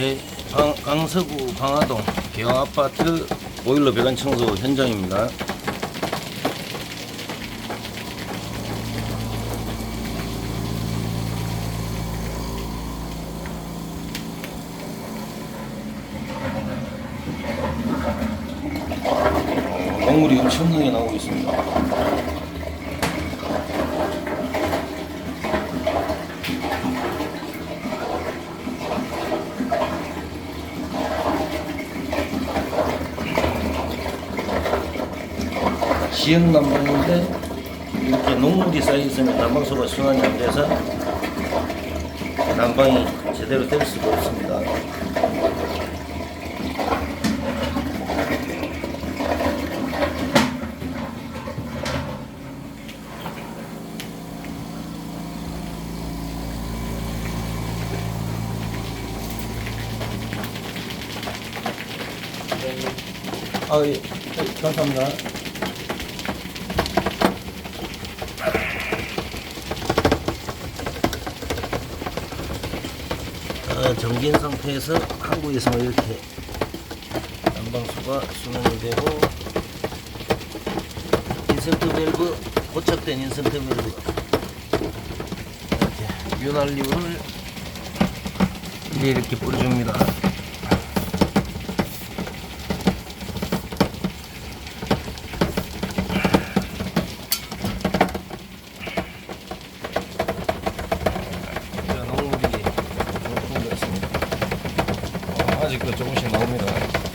예, 강, 강서구 강화동 개화아파트 보일러 배관 청소 현장입니다. 어, 녹물이 엄청나게 나오고 있습니다. 지역 난방인데 이렇게 녹물이 쌓여 있으면 난방소가 순환이 안 돼서 난방이 제대로 될 수가 없습니다. 아, 예. 네, 감사합니다. 정진 상태에서 항구에서만 이렇게 난방수가 순환이 되고 인센트 밸브 고착된 인센트 밸브 이렇게 윤활유를 이렇게 뿌려줍니다. 하나씩 그 조금씩 나옵니다.